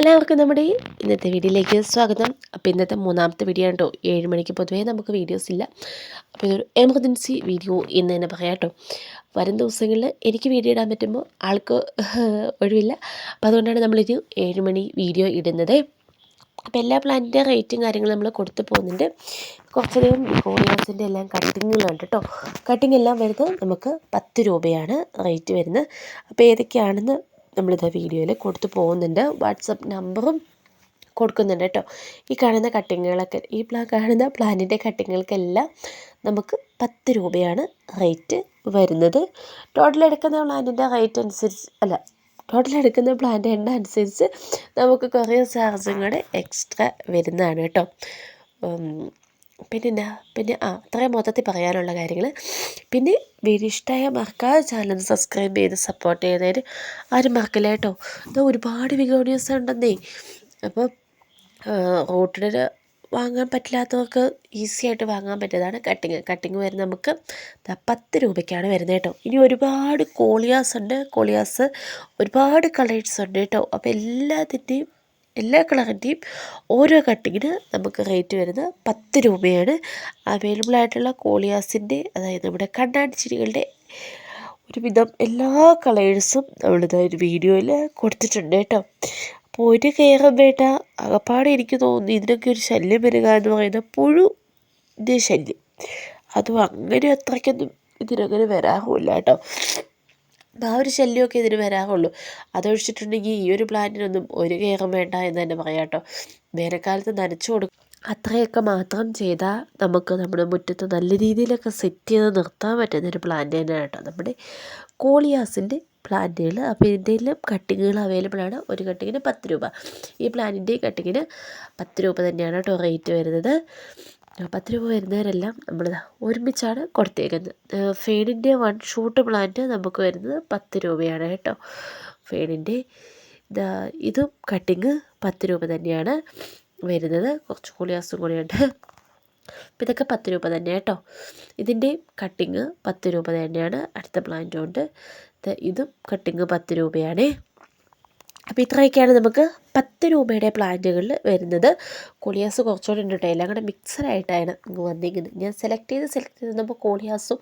എല്ലാവർക്കും നമ്മുടെ ഇന്നത്തെ വീഡിയോയിലേക്ക് സ്വാഗതം. അപ്പോൾ ഇന്നത്തെ മൂന്നാമത്തെ വീഡിയോ ആണ് കേട്ടോ ഏഴ് മണിക്ക് പൊതുവേ നമുക്ക് വീഡിയോസ് ഇല്ല. അപ്പോൾ ഇതൊരു എമർജൻസി വീഡിയോ എന്ന് തന്നെ പറയാം കേട്ടോ. വരും ദിവസങ്ങളിൽ എനിക്ക് വീഡിയോ ഇടാൻ പറ്റുമ്പോൾ ആൾക്ക് ഒഴിവില്ല. അപ്പോൾ അതുകൊണ്ടാണ് നമ്മളൊരു ഏഴ് മണി വീഡിയോ ഇടുന്നത്. അപ്പോൾ എല്ലാ പ്ലാന്റിന്റെ റേറ്റും കാര്യങ്ങളും നമ്മൾ കൊടുത്തു പോകുന്നുണ്ട്. കുറച്ചധികം കോളിയാസിന്റെ എല്ലാം കട്ടിങ്ങുകളുണ്ട് കേട്ടോ. കട്ടിങ് എല്ലാം വരുന്നത് നമുക്ക് പത്ത് രൂപയാണ് റേറ്റ് വരുന്നത്. അപ്പോൾ ഏതൊക്കെയാണെന്ന് നമ്മളിത് വീഡിയോയിൽ കൊടുത്തു പോകുന്നുണ്ട്. വാട്സപ്പ് നമ്പറും കൊടുക്കുന്നുണ്ട് കേട്ടോ. ഈ കാണുന്ന കട്ടിങ്ങുകളൊക്കെ ഈ പ്ലാ കാണുന്ന പ്ലാനിന്റെ കട്ടിങ്ങുകൾക്കെല്ലാം നമുക്ക് പത്ത് രൂപയാണ് റേറ്റ് വരുന്നത്. ടോട്ടൽ എടുക്കുന്ന പ്ലാനിന്റെ റേറ്റ് അനുസരിച്ച് അല്ല ടോട്ടൽ എടുക്കുന്ന പ്ലാന്റെ എണ്ണ അനുസരിച്ച് നമുക്ക് കുറേ ചാർജും കൂടെ എക്സ്ട്രാ വരുന്നതാണ് കേട്ടോ. പിന്നെ പിന്നെ ആ അത്രയും മൊത്തത്തിൽ പറയാനുള്ള കാര്യങ്ങൾ പിന്നെ വീഡിയോ ഇഷ്ടമായ മറക്കാതെ ചാനൽ സബ്സ്ക്രൈബ് ചെയ്ത് സപ്പോർട്ട് ചെയ്യുന്നതിന് ആരും മറക്കില്ല കേട്ടോ. എന്നാൽ ഒരുപാട് വിഗോണിയസ് ഉണ്ടെന്നേ. അപ്പോൾ റോട്ടിന് വാങ്ങാൻ പറ്റില്ലാത്തവർക്ക് ഈസി ആയിട്ട് വാങ്ങാൻ പറ്റിയതാണ്. കട്ടിങ് കട്ടിങ് വരുന്ന നമുക്ക് പത്ത് രൂപയ്ക്കാണ് വരുന്നത് കേട്ടോ. ഇനി ഒരുപാട് കോളിയാസ് ഉണ്ട്. കോളിയാസ് ഒരുപാട് കളേഴ്സ് ഉണ്ട് കേട്ടോ. അപ്പോൾ എല്ലാത്തിന്റെയും എല്ലാ കളറിന്റെയും ഓരോ കട്ടിങ്ങിന് നമുക്ക് റേറ്റ് വരുന്നത് പത്ത് രൂപയാണ്. അവൈലബിൾ ആയിട്ടുള്ള കോളിയാസിന്റെ അതായത് നമ്മുടെ കണ്ണാടി ചെടികളുടെ ഒരുവിധം എല്ലാ കളേഴ്സും നമ്മളിത് ഒരു വീഡിയോയിൽ കൊടുത്തിട്ടുണ്ട് കേട്ടോ. അപ്പോൾ ഒരു കയറും വേണ്ട. അകപ്പാടെ എനിക്ക് തോന്നുന്നു ഇതിനൊക്കെ ഒരു ശല്യം വരിക എന്ന് പുഴു പുഴുന്റെ ശല്യം. അതും അങ്ങനെ അത്രയ്ക്കൊന്നും ഇതിനങ്ങനെ വരാറില്ല കേട്ടോ. ആ ഒരു ശല്യമൊക്കെ ഇതിന് വരാറുള്ളൂ. അതൊഴിച്ചിട്ടുണ്ടെങ്കിൽ ഈ ഒരു പ്ലാന്റിനൊന്നും ഒരു കെയറും വേണ്ട എന്ന് തന്നെ പറയാം കേട്ടോ. വേനൽക്കാലത്ത് നനച്ചു കൊടുക്കും അത്രയൊക്കെ മാത്രം ചെയ്താൽ നമുക്ക് നമ്മുടെ മുറ്റത്ത് നല്ല രീതിയിലൊക്കെ സെറ്റ് ചെയ്ത് നിർത്താൻ പറ്റുന്ന ഒരു പ്ലാന്റ് തന്നെയാണ് കേട്ടോ. നമ്മുടെ കോളിയാസിന്റെ പ്ലാന്റുകൾ അപ്പോൾ ഇതിന്റെയും കട്ടിങ്ങുകൾ അവൈലബിൾ ആണ്. ഒരു കട്ടിങ്ങിന് പത്ത് രൂപ. ഈ പ്ലാന്റിന്റെ കട്ടിങ്ങിന് പത്ത് രൂപ തന്നെയാണ് കേട്ടോ റേറ്റ് വരുന്നത്. പത്ത് രൂപ വരുന്നവരെല്ലാം നമ്മൾ ഒരുമിച്ചാണ് കൊടുത്തേക്കുന്നത്. ഫേണിന്റെ വൺ ഷൂട്ട് പ്ലാന്റ് നമുക്ക് വരുന്നത് പത്ത് രൂപയാണ് കേട്ടോ. ഫേണിന്റെ ഇതും കട്ടിങ് പത്ത് രൂപ തന്നെയാണ് വരുന്നത്. കുറച്ച് കൂളിയാസും കൂടിയുണ്ട് അപ്പം ഇതൊക്കെ പത്ത് രൂപ തന്നെ കേട്ടോ. ഇതിന്റെ കട്ടിങ് പത്ത് രൂപ തന്നെയാണ് അടുത്ത പ്ലാന്റും ഉണ്ട് ഇതും കട്ടിങ് പത്ത് രൂപയാണ്. അപ്പോൾ ഇത്രയൊക്കെയാണ് നമുക്ക് പത്ത് രൂപയുടെ പ്ലാന്റുകളിൽ വരുന്നത്. കോളിയാസ് കുറച്ചുകൂടി ഉണ്ട് കേട്ടോ. എല്ലാം കൂടെ മിക്സഡായിട്ടാണ് വന്നിരിക്കുന്നത്. ഞാൻ സെലക്ട് ചെയ്ത് സെലക്ട് ചെയ്ത് നമ്മൾ കോളിയാസും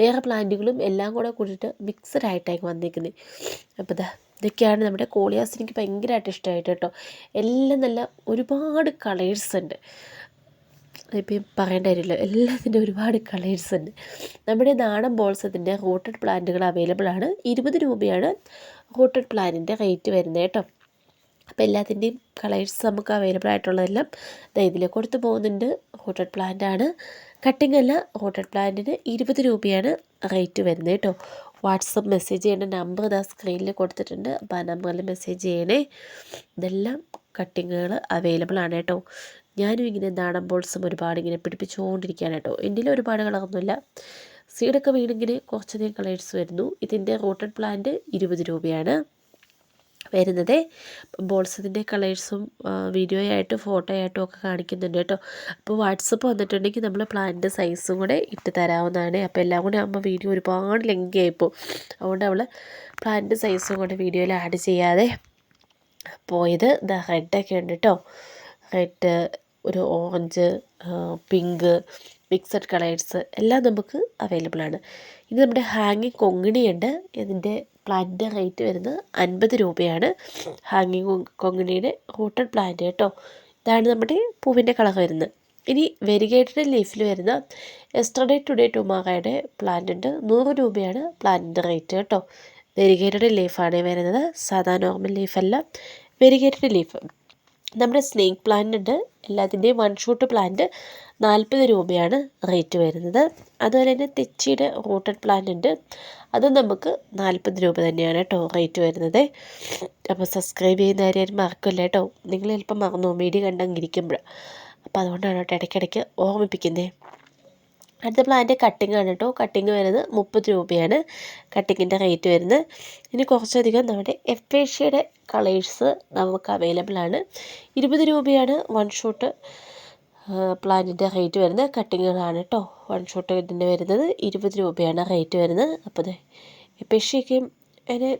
വേറെ പ്ലാന്റുകളും എല്ലാം കൂടെ കൂടിയിട്ട് മിക്സഡായിട്ടാണ് വന്നിരിക്കുന്നത്. അപ്പോൾ ഇതാ ഇതൊക്കെയാണ് നമ്മുടെ കോളിയാസ് എനിക്ക് ഭയങ്കരമായിട്ട് ഇഷ്ടമായിട്ട് കേട്ടോ. എല്ലാം നല്ല ഒരുപാട് കളേഴ്സ് ഉണ്ട്. ഇപ്പം പറയേണ്ട കാര്യമില്ല. എല്ലാത്തിന്റെ ഒരുപാട് കളേഴ്സ് ഉണ്ട്. നമ്മുടെ നാടൻ ബോൾസത്തിന്റെ റോട്ടഡ് പ്ലാന്റുകൾ അവൈലബിൾ ആണ്. ഇരുപത് രൂപയാണ് റോട്ടഡ് പ്ലാന്റിന്റെ റേറ്റ് വരുന്നത് കേട്ടോ. അപ്പോൾ എല്ലാത്തിന്റെയും കളേഴ്സ് നമുക്ക് അവൈലബിൾ ആയിട്ടുള്ളതെല്ലാം ഇതിൽ കൊടുത്തു പോകുന്നുണ്ട്. റോട്ടഡ് പ്ലാന്റ് ആണ്. കട്ടിംഗ് അല്ല റോട്ടഡ് പ്ലാന്റിന് ഇരുപത് രൂപയാണ് റേറ്റ് വരുന്നത് കേട്ടോ. വാട്സപ്പ് മെസ്സേജ് ചെയ്യേണ്ട നമ്പർ ഇതാ സ്ക്രീനിൽ കൊടുത്തിട്ടുണ്ട്. അപ്പോൾ ആ നമ്പറിൽ മെസ്സേജ് ചെയ്യണേ. ഇതെല്ലാം കട്ടിങ്ങുകൾ അവൈലബിൾ ആണ് കേട്ടോ. ഞാനും ഇങ്ങനെ നാടൻ ബോൾസും ഒരുപാട് ഇങ്ങനെ പിടിപ്പിച്ചുകൊണ്ടിരിക്കുകയാണ് കേട്ടോ. എന്റെ ഒരുപാട് കളറൊന്നുമില്ല സീഡൊക്കെ വീണിങ്ങനെ കുറച്ചധികം കളേഴ്സ് വരുന്നു. ഇതിന്റെ റൂട്ടഡ് പ്ലാന്റ് ഇരുപത് രൂപയാണ്. വരുന്നത്. ബോൾസിന്റെ കളേഴ്സും വീഡിയോ ആയിട്ട് ഫോട്ടോ ആയിട്ടും ഒക്കെ കാണിക്കുന്നുണ്ട് കേട്ടോ. അപ്പോൾ വാട്സപ്പ് വന്നിട്ടുണ്ടെങ്കിൽ നമ്മൾ പ്ലാനിന്റെ സൈസും കൂടെ ഇട്ട് തരാവുന്നതാണ്. അപ്പോൾ എല്ലാം കൂടെ ആകുമ്പോൾ വീഡിയോ ഒരുപാട് ലെങ്കി ആയിപ്പോൾ അതുകൊണ്ട് അവൾ പ്ലാനിന്റെ സൈസും കൂടെ വീഡിയോയിൽ ആഡ് ചെയ്യാതെ പോയത് ദ ഹെഡൊക്കെ ഉണ്ട് കേട്ടോ. റെഡ് ഒരു ഓറഞ്ച് പിങ്ക് മിക്സഡ് കളേഴ്സ് എല്ലാം നമുക്ക് അവൈലബിൾ ആണ്. ഇനി നമ്മുടെ ഹാങ്ങിങ് കൊങ്ങിണിയുണ്ട്. ഇതിന്റെ പ്ലാന്റിന്റെ റേറ്റ് വരുന്നത് അൻപത് രൂപയാണ്. ഹാങ്ങിങ് കൊങ്ങിണിയുടെ റൂട്ടഡ് പ്ലാന്റ് കേട്ടോ. ഇതാണ് നമ്മുടെ പൂവിന്റെ കളർ വരുന്നത്. ഇനി വെരിഗേറ്റഡ് ലീഫിൽ വരുന്ന എസ്റ്റർഡേ ടുഡേ ടുമാറയുടെ പ്ലാന്റ് ഉണ്ട്. നൂറ് രൂപയാണ് പ്ലാന്റിന്റെ റേറ്റ് കേട്ടോ. വെരിഗേറ്റഡ് ലീഫാണ് വരുന്നത്. സാധാ നോർമൽ ലീഫല്ല. വെരിഗേറ്റഡ് ലീഫ് നമ്മുടെ സ്നേക്ക് പ്ലാന്റ് ഉണ്ട്. എല്ലാത്തിന്റെയും വൺ ഷൂട്ട് പ്ലാന്റ് നാൽപ്പത് രൂപയാണ് റേറ്റ് വരുന്നത്. അതുപോലെ തന്നെ തെച്ചിയുടെ റൂട്ടഡ് പ്ലാന്റ് ഉണ്ട്. അത് നമുക്ക് നാൽപ്പത് രൂപ തന്നെയാണ് കേട്ടോ റേറ്റ് വരുന്നത്. അപ്പോൾ സബ്സ്ക്രൈബ് ചെയ്യുന്ന കാര്യം മറക്കില്ല കേട്ടോ നിങ്ങൾ ചിലപ്പോൾ മറന്നു. വീഡിയോ കണ്ടങ്ങിരിക്കുമ്പോൾ അപ്പോൾ അതുകൊണ്ടാണ് കേട്ടോ ഇടയ്ക്കിടയ്ക്ക് ഓർമ്മിപ്പിക്കുന്നത് അടുത്ത പ്ലാന്റ് കട്ടിംഗ് ആണ് കേട്ടോ കട്ടിങ് വരുന്നത് മുപ്പത് രൂപയാണ്. കട്ടിങ്ങിന്റെ റേറ്റ് വരുന്നത്. ഇനി കുറച്ചധികം നമ്മുടെ എഫേഷ്യയുടെ കളേഴ്സ് നമുക്ക് അവൈലബിൾ ആണ്. ഇരുപത് രൂപയാണ് വൺ ഷോട്ട് പ്ലാന്റിന്റെ റേറ്റ് വരുന്നത്. കട്ടിങ്ങുകളാണ് കേട്ടോ വൺ ഷോട്ട് ഇതിന്റെ വരുന്നത്. ഇരുപത് രൂപയാണ് റേറ്റ് വരുന്നത്. അപ്പോൾ എപ്പേഷ്യയ്ക്കും അതിന്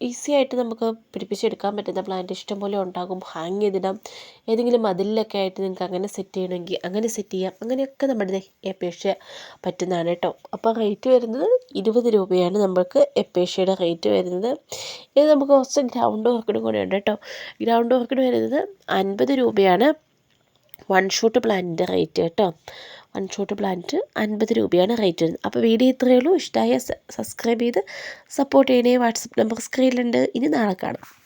ഈസി ആയിട്ട് നമുക്ക് പിടിപ്പിച്ചെടുക്കാൻ പറ്റുന്ന പ്ലാന്റ് ഇഷ്ടംപോലെ ഉണ്ടാകും. ഹാങ് ചെയ്തിടാം. ഏതെങ്കിലും മതിലിലൊക്കെ ആയിട്ട് നിങ്ങൾക്ക് അങ്ങനെ സെറ്റ് ചെയ്യണമെങ്കിൽ അങ്ങനെ സെറ്റ് ചെയ്യാം. അങ്ങനെയൊക്കെ നമ്മുടെ എപ്പേഷ്യ പറ്റുന്നതാണ് കേട്ടോ അപ്പോൾ റേറ്റ് വരുന്നത് ഇരുപത് രൂപയാണ് നമുക്ക് എപ്പേഷ്യയുടെ റേറ്റ് വരുന്നത്. ഇത് നമുക്ക് കുറച്ച് ഗ്രൗണ്ട് വർക്കിനും കൂടെ ഉണ്ട് കേട്ടോ ഗ്രൗണ്ട് വർക്കിന് വരുന്നത് അൻപത് രൂപയാണ്. വൺ ഷൂട്ട് പ്ലാന്റിന്റെ റേറ്റ് കേട്ടോ വൺ ഷോട്ട് പ്ലാന്റ് അൻപത് രൂപയാണ് റേറ്റ് വരുന്നത്. അപ്പോൾ വീഡിയോ ഇത്രയേ ഉള്ളൂ. ഇഷ്ടമായ സബ്സ്ക്രൈബ് ചെയ്ത് സപ്പോർട്ട് ചെയ്യണേ. വാട്സപ്പ് നമ്പർ സ്ക്രീനിലുണ്ട് ഇനി നാളെ കാണാം.